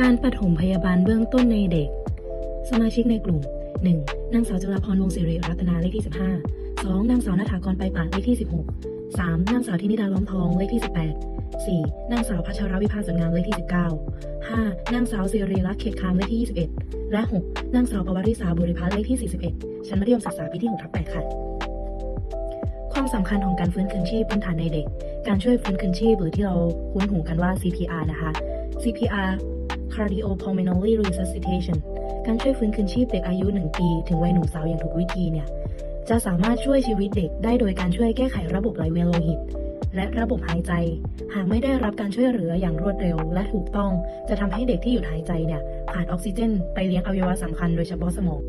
การปฐมพยาบาลเบื้องต้นในเด็ก สมาชิกในกลุ่ม 1. นางสาวจุฬาพรวงศ์สิริรัตนาเลขที่ 15 2. นางสาวนัฐากรไปป่าเลขที่ 16 3. นางสาวธินิดาล้อมทองเลขที่ 18 4. นางสาวพัชรวิภาสงงามเลขที่ 19 5. นางสาวสิริรักษ์เขตคามเลขที่ 21 และ 6. นางสาวปวริษาบุริพัฒน์เลขที่ 41 ชั้นมัธยมศึกษาปีที่6ทับ8ค่ะ ความสำคัญของการฟื้นคืนชีพพื้นฐานในเด็ก การช่วยฟื้นคืนชีพหรือที่เราคุ้นหูกันว่า CPR นะคะ CPR Cardiopulmonary Resuscitation การช่วยฟื้นคืนชีพเด็กอายุ 1 ปี ถึงวัยหนุ่มสาวอย่างถูกวิธีเนี่ย จะสามารถช่วยชีวิตเด็กได้โดยการช่วยแก้ไขระบบไหลเวียนโลหิต และระบบหายใจ หากไม่ได้รับการช่วยเหลืออย่างรวดเร็ว และถูกต้อง จะทำให้เด็กที่หยุดหายใจเนี่ยขาดออกซิเจน ไปเลี้ยงอวัยวะสำคัญโดยเฉพาะสมอง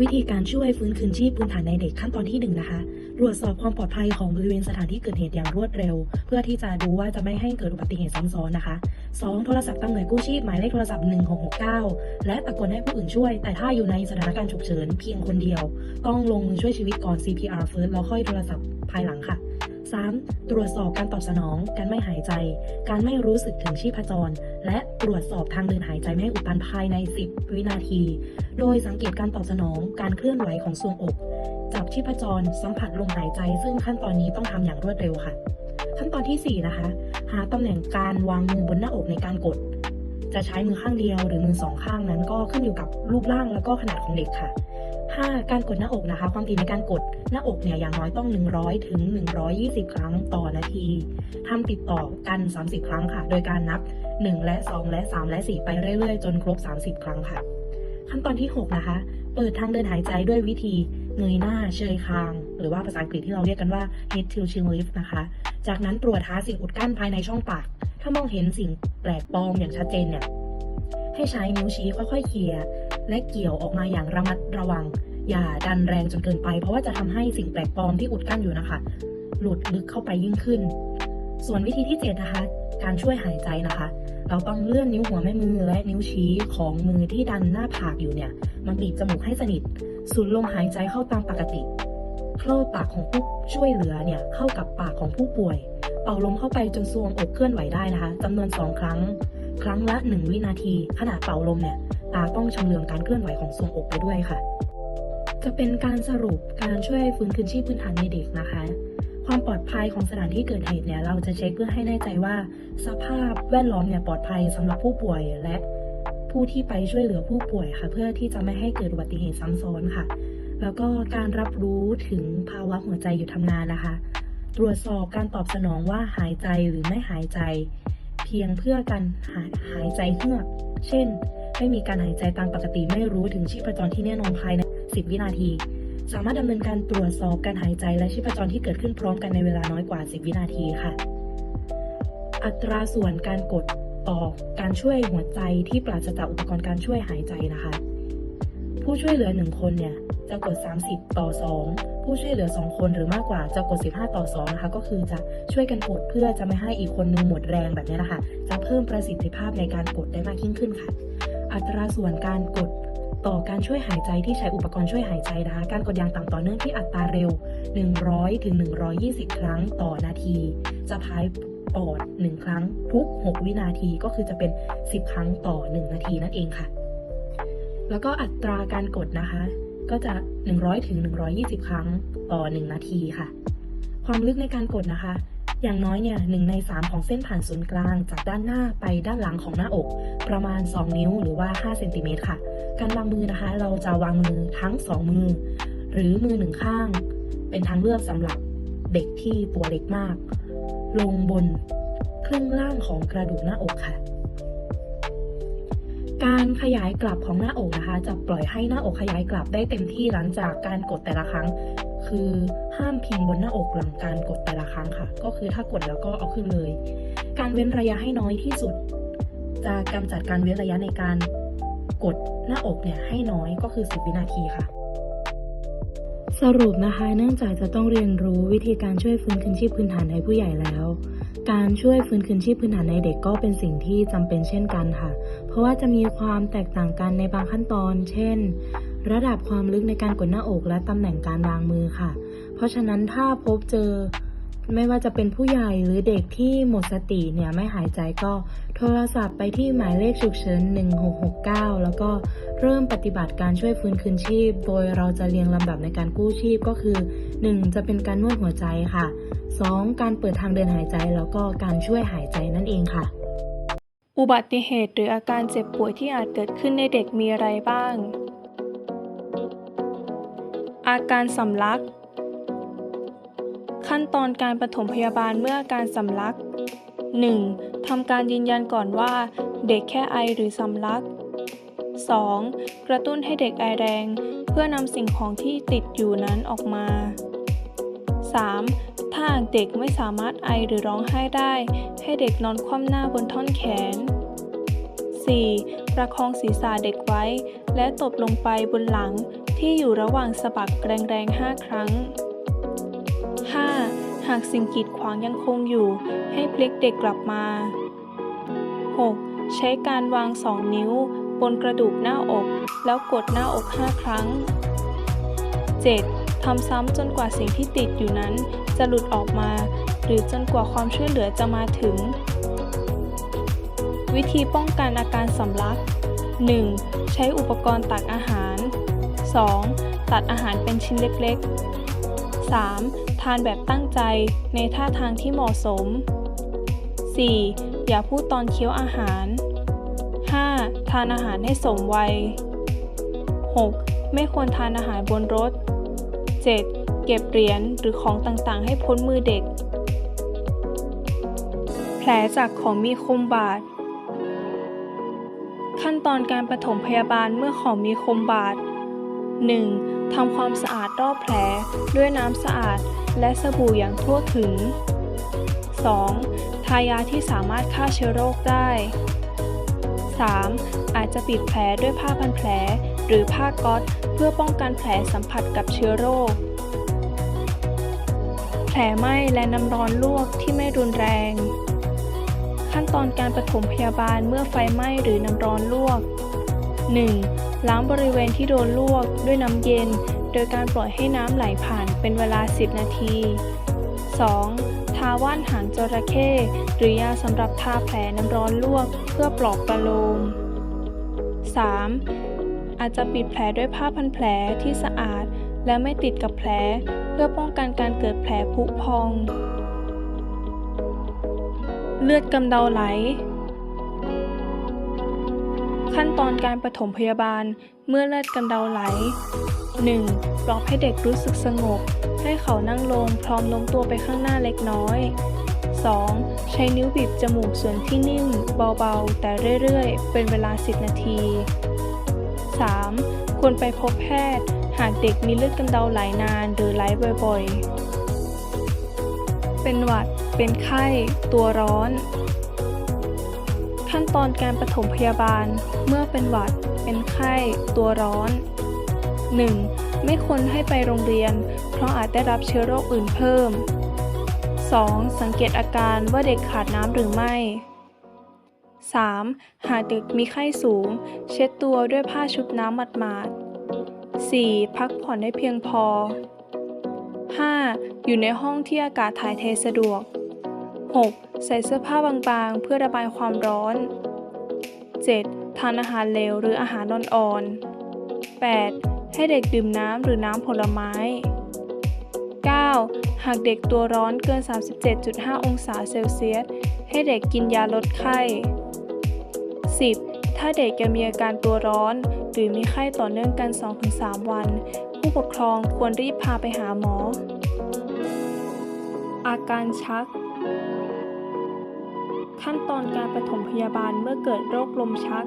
วิธีการช่วยฟื้นคืนชีพพื้นฐานในเด็กขั้นตอนที่หนึ่งนะคะตรวจสอบความปลอดภัยของบริเวณสถานที่เกิดเหตุอย่างรวดเร็ว เพื่อที่จะดูว่าจะไม่ให้เกิดอุบัติเหตุซ้ำซ้อนนะคะ 2. โทรศัพท์ตั้งหน่วยกู้ชีพหมายเลขโทรศัพท์ 1669 และตะโกนให้ผู้อื่นช่วย แต่ถ้าอยู่ในสถานการณ์ฉุกเฉินเพียงคนเดียว ต้องลงมือช่วยชีวิตก่อน CPR first แล้วค่อยโทรศัพท์ภายหลังค่ะ 3. ตรวจสอบการตอบสนอง การไม่หายใจ การไม่รู้สึกถึงชีพจร และตรวจสอบทางเดินหายใจไม่ให้อุดตันภายใน 10 วินาที โดยสังเกตการตอบสนอง การเคลื่อนไหวของทรวงอก จับชีพจร สัมผัสลมหายใจ ซึ่งขั้นตอนนี้ต้องทำอย่างรวดเร็วค่ะ ขั้นตอนทีสี่4 นะคะ หาตำแหน่งการวางมือบนหน้าอกในการกด จะใช้มือข้างเดียวหรือมือสองข้างนั้นก็ขึ้นอยู่กับรูปร่างแล้วก็ขนาดของเด็กค่ะ 5. การกดหน้าอกนะคะ ความถี่ในการกดหน้าอกเนี่ยอย่างน้อยต้อง 100 ถึง 120 ครั้งต่อนาทีทำติดต่อกัน 30 ครั้งค่ะ โดยการนับ 1 และ 2 และ 3 และ 4 ไปเรื่อยๆ จนครบ 30 ครั้งค่ะ ขั้นตอนที่ 6 นะคะ เปิดทางเดินหายใจด้วยวิธีเงยหน้าเชยคาง หรือว่าภาษาอังกฤษที่เราเรียกกันว่า head tilt chin lift นะคะ จากนั้นตรวจหาสิ่งอุดกั้นภายในช่องปาก ถ้ามองเห็นสิ่งแปลกปลอมอย่างชัดเจนเนี่ยให้ใช้นิ้วชี้ค่อยๆเคลียร์ และเกี่ยวออกมาอย่างระมัดระวัง อย่าดันแรงจนเกินไป เพราะว่าจะทำให้สิ่งแปลกปลอมที่อุดกั้นอยู่นะคะ หลุดลึกเข้าไปยิ่งขึ้น ส่วนวิธีที่เจ็ดนะคะการช่วยหายใจนะคะ เราต้องเลื่อนนิ้วหัวแม่มือและนิ้วชี้ของมือที่ดันหน้าผากอยู่เนี่ยมาบีบจมูกให้สนิท สูดลมหายใจเข้าตามปกติคลอปากของผู้ช่วยเหลือเนี่ยเข้ากับปากของผู้ป่วย เป่าลมเข้าไปจนซวงอกเคลื่อนไหวได้นะคะจำนวนสองครั้ง ครั้งละ 1 วินาที ขณะเป่าลมเนี่ย ตาต้องชำเลืองการเคลื่อนไหวของทรวงอกไปด้วยค่ะ จะเป็นการสรุปการช่วยฟื้นคืนชีพพื้นฐานในเด็กนะคะ ความปลอดภัยของสถานที่เกิดเหตุเนี่ยเราจะเช็คเพื่อให้แน่ใจว่า สภาพแวดล้อมเนี่ยปลอดภัยสำหรับผู้ป่วยและผู้ที่ไปช่วยเหลือผู้ป่วยค่ะ เพื่อที่จะไม่ให้เกิดอุบัติเหตุซ้ำซ้อนค่ะ แล้วก็การรับรู้ถึงภาวะหัวใจหยุดทำงานนะคะ ตรวจสอบการตอบสนองว่าหายใจหรือไม่หายใจ เพียงเพื่อการหายหายใจเฮือก เช่น ไม่มีการหายใจตามปกติไม่รู้ถึงชีพจรที่แน่นอนภายใน 10 วินาที สามารถดำเนินการตรวจสอบการหายใจและชีพจรที่เกิดขึ้นพร้อมกันในเวลาน้อยกว่า 10 วินาทีค่ะ อัตราส่วนการกดต่อการช่วยหัวใจที่ปราศจากอุปกรณ์การช่วยหายใจนะคะ ผู้ช่วยเหลือ 1 คนเนี่ยจะกด 30 ต่อ 2 ผู้ช่วยเหลือ 2 คนหรือมากกว่าจะกด 15 ต่อ 2 นะคะ ก็คือจะช่วยกันกดเพื่อจะไม่ให้อีกคนนึงหมดแรงแบบนี้นะคะ จะเพิ่มประสิทธิภาพในการกดได้มากยิ่งขึ้นค่ะ อัตราส่วนการกดต่อการช่วยหายใจที่ใช้อุปกรณ์ช่วยหายใจนะคะ การกดยางต่ำต่อเนื่องที่อัตราเร็ว 100ถึง120 ครั้งต่อนาที จะพายปอด 1 ครั้งทุก 6 วินาทีก็คือจะเป็น 10 ครั้งต่อ 1 นาทีนั่นเองค่ะ แล้วก็อัตราการกดนะคะ ก็จะ 100ถึง120 ครั้งต่อ 1 นาทีค่ะ ความลึกในการกดนะคะ อย่างน้อยเนี่ยหนึ่งใน 3 ของเส้นผ่านศูนย์กลางจากด้านหน้าไปด้านหลังของหน้าอก ประมาณ 2 นิ้วหรือว่า5เซนติเมตรค่ะ การวางมือนะคะ เราจะวางมือทั้ง 2 มือ หรือมือหนึ่งข้าง เป็นทางเลือกสำหรับเด็กที่ตัวเล็กมาก ลงบนครึ่งล่างของกระดูกหน้าอกค่ะ การขยายกลับของหน้าอกนะคะ จะปล่อยให้หน้าอกขยายกลับได้เต็มที่หลังจากการกดแต่ละครั้ง คือห้ามพิงบนหน้าอกหลังการกดแต่ละครั้งค่ะ ก็คือถ้ากดแล้วก็เอาขึ้นเลย การเว้นระยะให้น้อยที่สุด จะกำจัดการเว้นระยะในการกดหน้าอกเนี่ยให้น้อยก็คือ 10 วินาทีค่ะ สรุปนะคะ เนื่องจากจะต้องเรียนรู้วิธีการช่วยฟื้นคืนชีพพื้นฐานในผู้ใหญ่แล้ว การช่วยฟื้นคืนชีพพื้นฐานในเด็กก็เป็นสิ่งที่จำเป็นเช่นกันค่ะ เพราะว่าจะมีความแตกต่างกันในบางขั้นตอน เช่น ระดับความลึกในการกดหน้าอกและตำแหน่งการวางมือค่ะ เพราะฉะนั้นถ้าพบเจอไม่ว่าจะเป็นผู้ใหญ่หรือเด็กที่หมดสติเนี่ยไม่หายใจก็โทรศัพท์ไปที่หมายเลขฉุกเฉิน 1669 แล้วก็เริ่มปฏิบัติการช่วยฟื้นคืนชีพ โดยเราจะเรียงลำดับในการกู้ชีพก็คือ 1. จะเป็นการนวดหัวใจค่ะ 2. การเปิดทางเดินหายใจแล้วก็การช่วยหายใจนั่นเองค่ะ อุบัติเหตุหรืออาการเจ็บป่วยที่อาจเกิดขึ้นในเด็กมีอะไรบ้าง อาการสำลัก ขั้นตอนการปฐมพยาบาลเมื่ออาการสำลัก 1. ทำการยืนยันก่อนว่า เด็กแค่ไอหรือสำลัก 2. กระตุ้นให้เด็กไอแรง เพื่อนำสิ่งของที่ติดอยู่นั้นออกมา 3. ถ้าเด็กไม่สามารถไอหรือร้องไห้ได้ ให้เด็กนอนคว่ำหน้าบนท่อนแขน 4. ประคองศีรษะเด็กไว้ และตบลงไปบนหลัง ที่อยู่ระหว่างสะบักแรงๆ 5 ครั้ง 5. หากสิ่งกีดขวางยังคงอยู่ ให้พลิกเด็กกลับมา 6. ใช้การวาง 2 นิ้ว บนกระดูกหน้าอก แล้วกดหน้าอก 5 ครั้ง 7. ทำซ้ำจนกว่าสิ่งที่ติดอยู่นั้น จะหลุดออกมา หรือจนกว่าความช่วยเหลือจะมาถึง วิธีป้องกันอาการสำลัก 1. ใช้อุปกรณ์ตักอาหาร 2. ตัดอาหารเป็นชิ้นเล็กๆ 3. ทานแบบตั้งใจในท่าทางที่เหมาะสม 4. อย่าพูดตอนเคี้ยวอาหาร 5. ทานอาหารให้สมวัย 6. ไม่ควรทานอาหารบนรถ 7. เก็บเหรียญหรือของต่างๆ ให้พ้นมือเด็ก แผลจากของมีคมบาด ขั้นตอนการปฐมพยาบาลเมื่อของมีคมบาด 1. ทำความสะอาดรอบแผลด้วยน้ำสะอาดและสบู่อย่างทั่วถึง 2. ทายาที่สามารถฆ่าเชื้อโรคได้ 3. อาจจะปิดแผลด้วยผ้าพันแผลหรือผ้าก๊อซเพื่อป้องกันแผลสัมผัสกับเชื้อโรค แผลไหม้และน้ำร้อนลวกที่ไม่รุนแรง ขั้นตอนการปฐมพยาบาลเมื่อไฟไหม้หรือน้ำร้อนลวก 1. ล้างบริเวณที่โดนลวกด้วยน้ำเย็น โดยการปล่อยให้น้ำไหลผ่านเป็นเวลา 10 นาที 2. ทาว่านหางจระเข้หรือยาสำหรับทาแผลน้ำร้อนลวกเพื่อปลอบประโลม 3. อาจจะปิดแผลด้วยผ้าพันแผลที่สะอาด และไม่ติดกับแผล เพื่อป้องกันการเกิดแผลผุพอง เลือดกำเดาไหล ขั้นตอนการปฐมพยาบาลเมื่อเลือดกำเดาไหล 1. ปลอบให้เด็กรู้สึกสงบ ให้เขานั่งลงพร้อมล้มตัวไปข้างหน้าเล็กน้อย 2. ใช้นิ้วบีบจมูกส่วนที่นิ่ม เบาๆ แต่เรื่อยๆ เป็นเวลา 10 นาที 3. ควรไปพบแพทย์ หากเด็กมีเลือดกำเดาไหลนานหรือไหลบ่อยๆ เป็นหวัด เป็นไข้ ตัวร้อน ขั้นตอนการปฐมพยาบาล เมื่อเป็นหวัด เป็นไข้ ตัวร้อน 1. ไม่ควรให้ไปโรงเรียน เพราะอาจได้รับเชื้อโรคอื่นเพิ่ม 2. สังเกตอาการว่าเด็กขาดน้ำหรือไม่ 3. หากเด็กมีไข้สูง เช็ดตัวด้วยผ้าชุบน้ำหมาดๆ 4. พักผ่อนให้เพียงพอ 5. อยู่ในห้องที่อากาศถ่ายเทสะดวก 6. ใส่เสื้อผ้าบางๆ เพื่อระบายความร้อน 7. ทานอาหารเหลวหรืออาหารอ่อนๆ 8. ให้เด็กดื่มน้ำหรือน้ำผลไม้ 9. หากเด็กตัวร้อนเกิน 37.5 องศาเซลเซียส ให้เด็กกินยาลดไข้ 10. ถ้าเด็กยังมีอาการตัวร้อน หรือมีไข้ต่อเนื่องกัน 2-3 วัน ผู้ปกครองควรรีบพาไปหาหมอ อาการชัก ขั้นตอนการปฐมพยาบาลเมื่อเกิดโรคลมชัก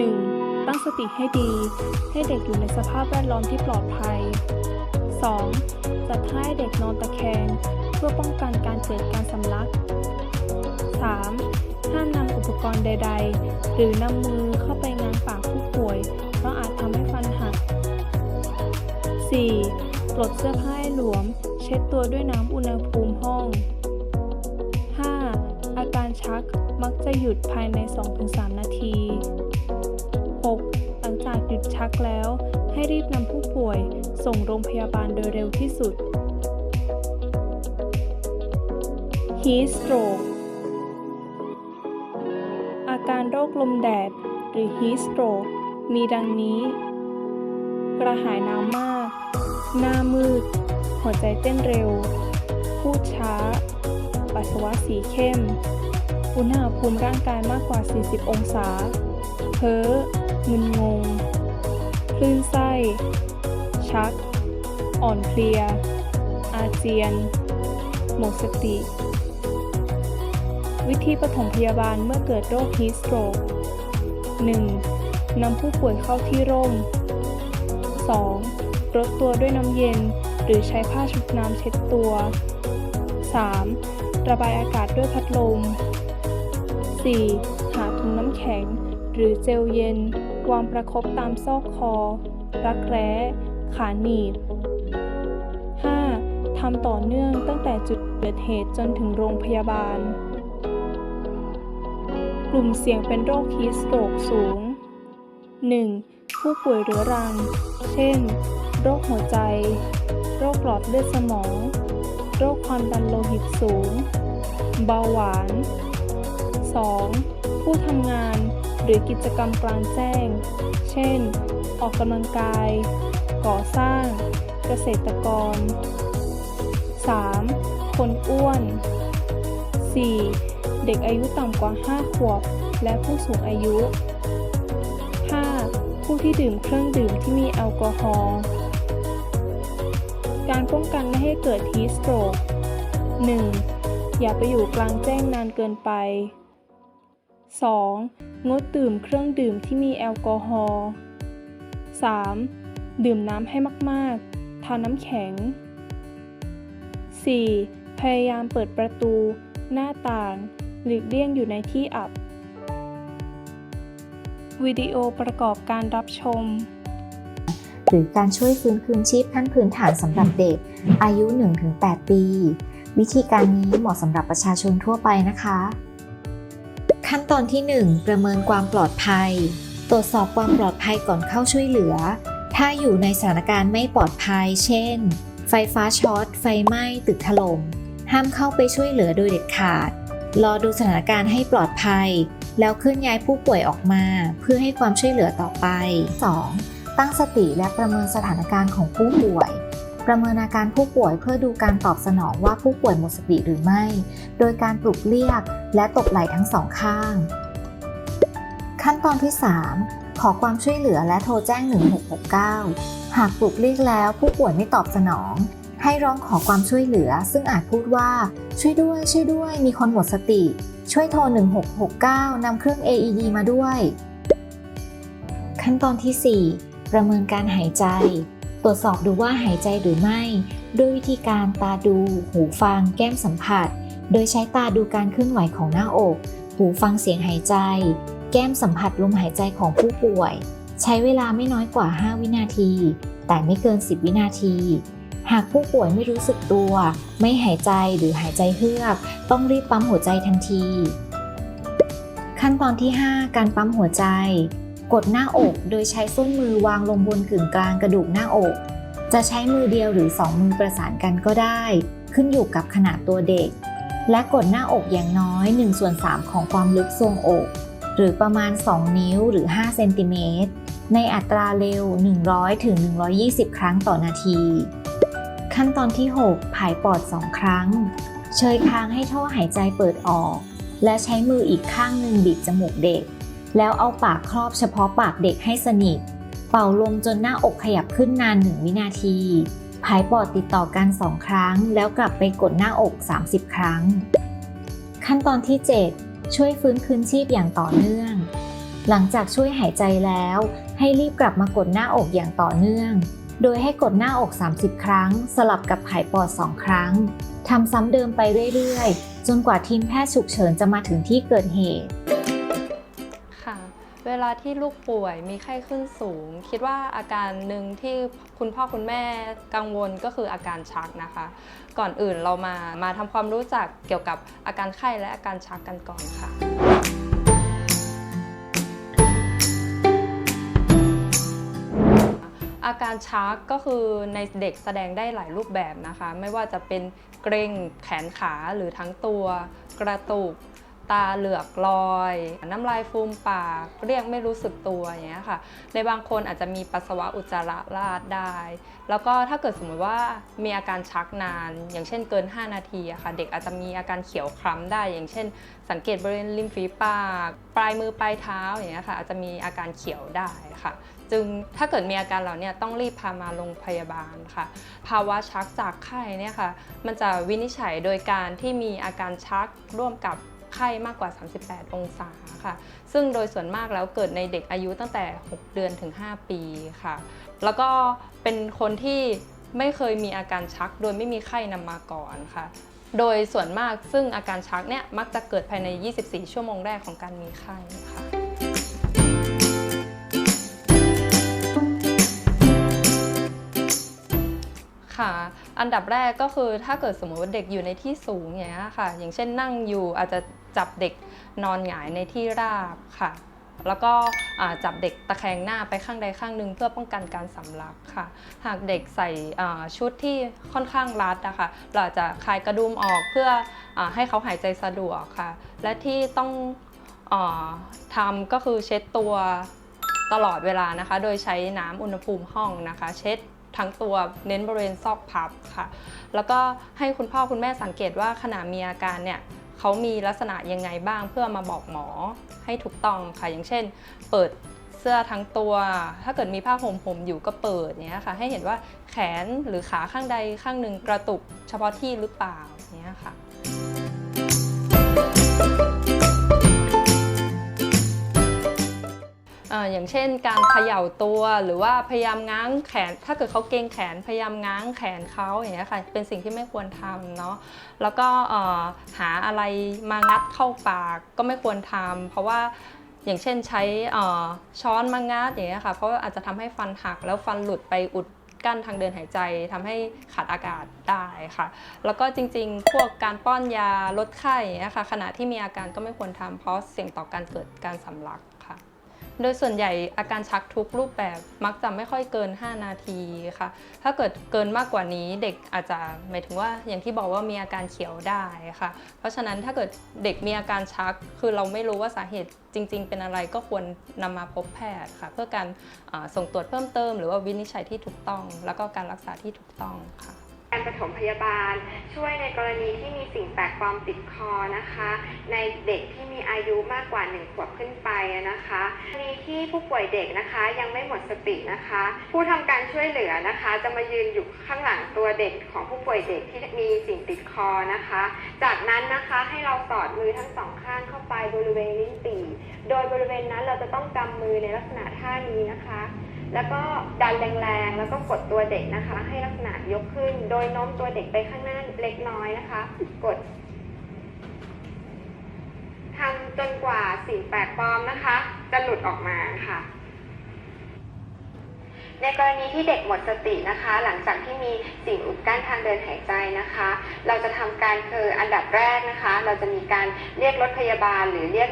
1. ตั้งสติให้ดี ให้เด็กอยู่ในสภาพแวดล้อมที่ปลอดภัย 2. จัดให้เด็กนอนตะแคง เพื่อป้องกันการเกิดการสำลัก 3. ห้ามนำอุปกรณ์ใด ๆ หรือนำมือเข้าไปงางปากผู้ป่วย เพราะอาจทำให้ฟันหัก 4. ปลดเสื้อผ้าให้หลวม เช็ดตัวด้วยน้ำอุณหภูมิห้อง ชักมักจะหยุดภายใน 2-3 นาที 6. หลังจากหยุดชักแล้ว ให้รีบนำผู้ป่วยส่งโรงพยาบาลโดยเร็วที่สุด Heat stroke อาการโรคลมแดด หรือ heat stroke มีดังนี้ กระหายน้ำมาก หน้ามืด หัวใจเต้นเร็ว พูดช้า ปัสสาวะสีเข้ม อุณหภูมิร่างกายมากกว่า 40 องศา เพ้อมึนงง คลื่นไส้ ชัก อ่อนเพลีย อาเจียน หมดสติ วิธีปฐมพยาบาลเมื่อเกิดโรค heat stroke 1. นำผู้ป่วยเข้าที่ร่ม 2. รดตัวด้วยน้ำเย็นหรือใช้ผ้าชุบน้ำเช็ดตัว 3. ระบายอากาศด้วยพัดลม 4. หาถุงน้ำแข็ง หรือเจลเย็น วางประคบตามซอกคอ รักแร้ ขาหนีบ 5. ทำต่อเนื่องตั้งแต่จุดเกิดเหตุจนถึงโรงพยาบาล กลุ่มเสี่ยงเป็นโรคฮีสโตรกสูง 1. ผู้ป่วยเรื้อรัง เช่น โรคหัวใจ โรคหลอดเลือดสมอง โรคความดันโลหิตสูง เบาหวาน 2. ผู้ทำงานหรือกิจกรรมกลางแจ้ง เช่น ออกกำลังกาย ก่อสร้าง เกษตรกร 3. คนอ้วน 4. เด็กอายุต่ำกว่า 5 ขวบ และผู้สูงอายุ 5. ผู้ที่ดื่มเครื่องดื่มที่มีแอลกอฮอล์ การป้องกันไม่ให้เกิดฮีสโตรก 1. อย่าไปอยู่กลางแจ้งนานเกินไป 2. งดดื่มเครื่องดื่มที่มีแอลกอฮอล์ 3. ดื่มน้ำให้มาก ๆ ทานน้ำแข็ง 4. พยายามเปิดประตู หน้าต่าง หลีกเลี่ยงอยู่ในที่อับ วิดีโอประกอบการรับชม หรือการช่วยฟื้นคืนชีพขั้นพื้นฐานสำหรับเด็ก อายุ 1-8 ปี วิธีการนี้เหมาะสำหรับประชาชนทั่วไปนะคะ ขั้นตอนที่ 1 ประเมินความปลอดภัย ตรวจสอบความปลอดภัยก่อนเข้าช่วยเหลือ ถ้าอยู่ในสถานการณ์ไม่ปลอดภัย เช่น ไฟฟ้าช็อต ไฟไหม้ ตึกถล่ม ห้ามเข้าไปช่วยเหลือโดยเด็ดขาด รอดูสถานการณ์ให้ปลอดภัย แล้วเคลื่อนย้ายผู้ป่วยออกมา เพื่อให้ความช่วยเหลือต่อไป 2. ตั้งสติและประเมินสถานการณ์ของผู้ป่วย ประเมินอาการผู้ป่วยเพื่อดูการตอบสนองว่าผู้ป่วยหมดสติหรือไม่ โดยการปลุกเรียกและตบไหล่ทั้งสองข้าง ขั้นตอนที่ 3 ขอความช่วยเหลือและโทรแจ้ง 1669 หากปลุกเรียกแล้วผู้ป่วยไม่ตอบสนอง ให้ร้องขอความช่วยเหลือ ซึ่งอาจพูดว่าช่วยด้วยช่วยด้วย มีคนหมดสติ ช่วยโทร 1669นำเครื่อง AED มาด้วย ขั้นตอนที่ 4 ประเมินการหายใจ รวจสอบดูว่าหายใจหรือไม่ ด้วยวิธีการตาดู หูฟัง แก้มสัมผัส โดยใช้ตาดูการเคลื่อนไหวของหน้าอก หูฟังเสียงหายใจ แก้มสัมผัสลมหายใจของผู้ป่วย ใช้เวลาไม่น้อยกว่า 5 วินาที แต่ไม่เกิน 10 วินาที หากผู้ป่วยไม่รู้สึกตัว ไม่หายใจหรือหายใจเฮือก ต้องรีบปั๊มหัวใจทันที ขั้นตอนที่ 5 การปั๊มหัวใจ กดหน้าอกโดยใช้ส้นมือวางลงบนกึ่งกลางกระดูกหน้าอก จะใช้มือเดียวหรือ2มือประสานกันก็ได้ ขึ้นอยู่กับขนาดตัวเด็ก และกดหน้าอกอย่างน้อย1ส่วน3ของความลึกทรวงอก หรือประมาณ 2 นิ้วหรือ 5 เซนติเมตร ในอัตราเร็ว 100ถึง120 ครั้งต่อนาที ขั้นตอนที่ 6 ผายปอด 2 ครั้ง เชยคางให้ท่อหายใจเปิดออก และใช้มืออีกข้างหนึ่งบีบจมูกเด็ก แล้วเอาปากครอบเฉพาะปากเด็กให้สนิท เป่าลมจนหน้าอกขยับขึ้นนาน1วินาทีผายปอดติดต่อกัน 2 ครั้ง แล้วกลับไปกดหน้าอก 30 ครั้ง ขั้นตอนที่ 7 ช่วยฟื้นคืนชีพอย่างต่อเนื่อง หลังจากช่วยหายใจแล้ว ให้รีบกลับมากดหน้าอกอย่างต่อเนื่อง โดยให้กดหน้าอก 30 ครั้ง สลับกับผายปอด 2 ครั้งทำซ้ำเดิมไปเรื่อยๆ จนกว่าทีมแพทย์ฉุกเฉินจะมาถึงที่เกิดเหตุ เวลาที่ลูกป่วยมีไข้ขึ้นสูง คิดว่าอาการหนึ่งที่คุณพ่อคุณแม่กังวลก็คืออาการชักนะคะ ก่อนอื่นเรามามาทำความรู้จักเกี่ยวกับอาการไข้และอาการชักกันก่อนค่ะอาการชักก็คือในเด็กแสดงได้หลายรูปแบบนะคะ ไม่ว่าจะเป็นเกร็งแขนขาหรือทั้งตัว กระตุก ตาเหลือกลอย น้ำลายฟูมปาก เรียกไม่รู้สึกตัวอย่างเงี้ยค่ะ ในบางคนอาจจะมีปัสสาวะอุจจาระราดได้ แล้วก็ถ้าเกิดสมมติว่ามีอาการชักนาน อย่างเช่นเกิน 5 นาทีอะค่ะ เด็กอาจจะมีอาการเขียวคล้ำได้ อย่างเช่น สังเกตบริเวณริมฝีปาก ปลายมือปลายเท้าอย่างเงี้ยค่ะ อาจจะมีอาการเขียวได้ค่ะ จึงถ้าเกิดมีอาการเหล่านี้ต้องรีบพามาโรงพยาบาลค่ะ ภาวะชักจากไข้เนี่ยค่ะ มันจะวินิจฉัยโดยการที่มีอาการชักร่วมกับ ไข้มากกว่า 38 องศาค่ะ ซึ่งโดยส่วนมากแล้วเกิดในเด็กอายุตั้งแต่ 6 เดือนถึง 5 ปีค่ะ แล้วก็เป็นคนที่ไม่เคยมีอาการชักโดยไม่มีไข้นำมาก่อนค่ะ โดยส่วนมากซึ่งอาการชักเนี่ยมักจะเกิดภายใน 24 ชั่วโมงแรกของการมีไข้ค่ะค่ะอันดับแรกก็คือถ้าเกิดสมมติว่าเด็กอยู่ในที่สูงอย่างเงี้ยค่ะ อย่างเช่นนั่งอยู่อาจจะ จับเด็กนอนหงายในที่ราบค่ะ แล้วก็จับเด็กตะแคงหน้าไปข้างใดข้างหนึ่งเพื่อป้องกันการสำลักค่ะ หากเด็กใส่ชุดที่ค่อนข้างรัดนะคะเราจะคลายกระดุมออกเพื่ออให้เขาหายใจสะดวกค่ะ และที่ต้องอทำก็คือเช็ดตัวตลอดเวลานะคะ โดยใช้น้ำอุณหภูมิห้องนะคะ เช็ดทั้งตัวเน้นบริเวณซอกพับค่ะ แล้วก็ให้คุณพ่อคุณแม่สังเกตว่าขณะมีอาการเนี่ย เขามีลักษณะยังไงบ้างเพื่อมาบอกหมอให้ถูกต้องค่ะอย่างเช่น เปิดเสื้อทั้งตัว ถ้าเกิดมีผ้าห่มผมอยู่ก็เปิดเนี้ยค่ะ ให้เห็นว่าแขนหรือขาข้างใดข้างหนึ่งกระตุกเฉพาะที่หรือเปล่าเนี้ยค่ะ อย่างเช่น การเขย่าตัวหรือว่าพยายามง้างแขน ถ้าเกิดเขาเกรงแขนพยายามง้างแขนเขาอย่างเงี้ยค่ะเป็นสิ่งที่ไม่ควรทำเนาะแล้วก็หาอะไรมางัดเข้าปากก็ไม่ควรทำเพราะว่าอย่างเช่นใช้ช้อนมางัดอย่างเงี้ยค่ะเพราะาอาจจะทำให้ฟันหักแล้วฟันหลุดไปอุดกั้นทางเดินหายใจทำให้ขาดอากาศได้ค่ะ แล้วก็จริงๆ พวกการป้อนยาลดไข้อย่างเงี้ยค่ะขณะที่มีอาการก็ไม่ควรทำเพราะเสี่ยงต่อการเกิดการสำลัก โดยส่วนใหญ่อาการชักทุกรูปแบบมักจะไม่ค่อยเกิน 5 นาทีค่ะ ถ้าเกิดเกินมากกว่านี้เด็กอาจจะหมายถึงว่าอย่างที่บอกว่ามีอาการเขียวได้ค่ะ เพราะฉะนั้นถ้าเกิดเด็กมีอาการชัก คือเราไม่รู้ว่าสาเหตุจริง ๆ เป็นอะไรก็ควรนำมาพบแพทย์ค่ะ เพื่อการส่งตรวจเพิ่มเติม หรือว่าวินิจฉัยที่ถูกต้อง แล้วก็การรักษาที่ถูกต้องค่ะ การปฐมพยาบาล ช่วยในกรณีที่มีสิ่งแปลกปลอมติดคอนะคะ ในเด็กที่มีอายุมากกว่า 1 ขวบขึ้นไปนะคะกรณีที่ผู้ป่วยเด็กนะคะยังไม่หมดสตินะคะ ผู้ทำการช่วยเหลือนะคะ จะมายืนอยู่ข้างหลังตัวเด็กของผู้ป่วยเด็กที่มีสิ่งติดคอนะคะ จากนั้นนะคะให้เราสอดมือทั้งสองข้างเข้าไปบริเวณลิ้นปี่โดยบริเวณนั้นเราจะต้องกำมือในลักษณะท่านี้นะคะ แล้วก็ดันแรงๆ แล้วก็กดตัวเด็กนะคะ ให้ลักษณะยกขึ้น โดยโน้มตัวเด็กไปข้างหน้าเล็กน้อยนะคะ กดทำจนกว่าสิ่งแปลกปลอมนะคะ จะหลุดออกมาค่ะ ในกรณีที่เด็กหมดสตินะคะ หลังจากที่มีสิ่งอุดกั้นทางเดินหายใจนะคะ เราจะทำการคืออันดับแรกนะคะ เราจะมีการเรียกรถพยาบาลหรือเรียก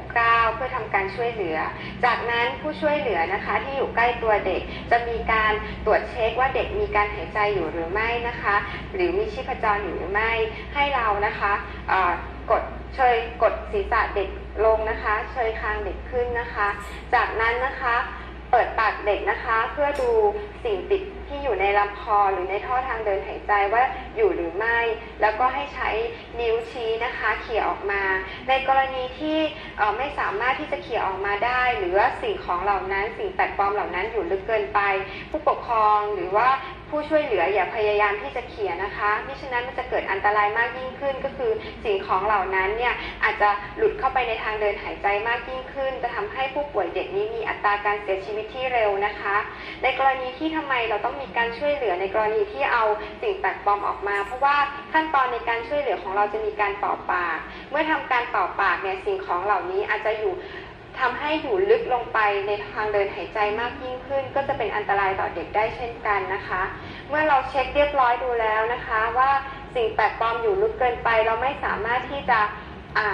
1669 เพื่อทำการช่วยเหลือ จากนั้นผู้ช่วยเหลือนะคะที่อยู่ใกล้ตัวเด็กจะมีการตรวจเช็คว่าเด็กมีการหายใจอยู่หรือไม่นะคะ หรือมีชีพจรอยู่หรือไม่ให้เรานะคะกดเชยกดศีรษะเด็กลงนะคะ เชยคางเด็กขึ้นนะคะ จากนั้นนะคะ เปิดปากเด็กนะคะ เพื่อดูสิ่งติดที่อยู่ในลำคอหรือในท่อทางเดินหายใจว่าอยู่หรือไม่ แล้วก็ให้ใช้นิ้วชี้นะคะเขี่ยออกมา ในกรณีที่ไม่สามารถที่จะเขี่ยออกมาได้ หรือว่าสิ่งของเหล่านั้น สิ่งแปลกปลอมเหล่านั้นอยู่ลึกเกินไป ผู้ปกครองหรือว่า ผู้ช่วยเหลืออย่าพยายามที่จะเขี่ยนะคะมิฉะนั้นมันจะเกิดอันตรายมากยิ่งขึ้น ก็คือสิ่งของเหล่านั้นเนี่ยอาจจะหลุดเข้าไปในทางเดินหายใจมากยิ่งขึ้น จะทำให้ผู้ป่วยเด็กนี้มีอัตราการเสียชีวิตที่เร็วนะคะ ในกรณีที่ทำไมเราต้องมีการช่วยเหลือในกรณีที่เอาสิ่งแปลกปลอมออกมา เพราะว่าขั้นตอนในการช่วยเหลือของเราจะมีการเป่าปาก เมื่อทำการเป่าปากเนี่ยสิ่งของเหล่านี้อาจจะอยู่ ทำให้อยู่ลึกลงไปในทางเดินหายใจมากยิ่งขึ้น ก็จะเป็นอันตรายต่อเด็กได้เช่นกันนะคะ เมื่อเราเช็คเรียบร้อยดูแล้วนะคะ ว่าสิ่งแปลกปลอมอยู่ลึกเกินไป เราไม่สามารถที่จะอ่า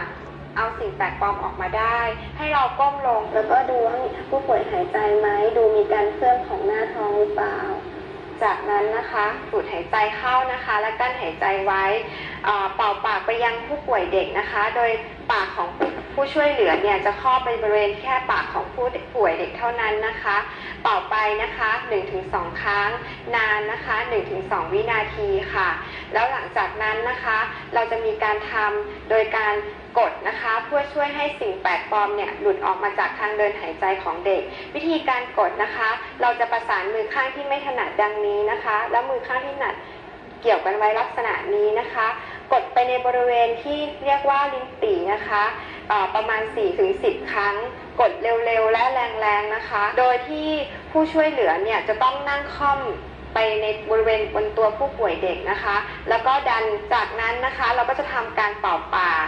เอาสิ่งแปลกปลอมออกมาได้ ให้เราก้มลง แล้วก็ดูว่าผู้ป่วยหายใจไหมดูมีการเคลื่อนของหน้าท้องหรือเปล่า จากนั้นนะคะสูดหายใจเข้านะคะ และกั้นหายใจไว้เอ่อเป่าปากไปยังผู้ป่วยเด็กนะคะ โดยปากของผู้ ผู้ช่วยเหลือเนี่ยจะครอบไปบริเวณแค่ปากของผู้ป่วยเด็กเท่านั้นนะคะ ต่อไปนะคะ 1-2 ครั้ง นานนะคะ 1-2 วินาทีค่ะ แล้วหลังจากนั้นนะคะ เราจะมีการทำโดยการกดนะคะเพื่อช่วยให้สิ่งแปลกปลอมเนี่ยหลุดออกมาจากทางเดินหายใจของเด็ก วิธีการกดนะคะ เราจะประสานมือข้างที่ไม่ถนัดดังนี้นะคะ แล้วมือข้างที่ถนัดเกี่ยวกันไว้ลักษณะนี้นะคะ กดไปในบริเวณที่เรียกว่าลิ้นปี่นะคะ ประมาณ 4-10 ครั้ง กดเร็วๆ และแรงๆนะคะ โดยที่ผู้ช่วยเหลือเนี่ยจะต้องนั่งค่อมไปในบริเวณบนตัวผู้ป่วยเด็กนะคะ แล้วก็ดันจากนั้นนะคะ เราก็จะทำการเป่าปาก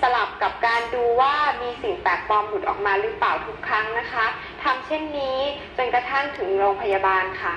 สลับกับการดูว่ามีสิ่งแปลกปลอมหลุดออกมาหรือเปล่าทุกครั้งนะคะทำเช่นนี้จนกระทั่งถึงโรงพยาบาลค่ะ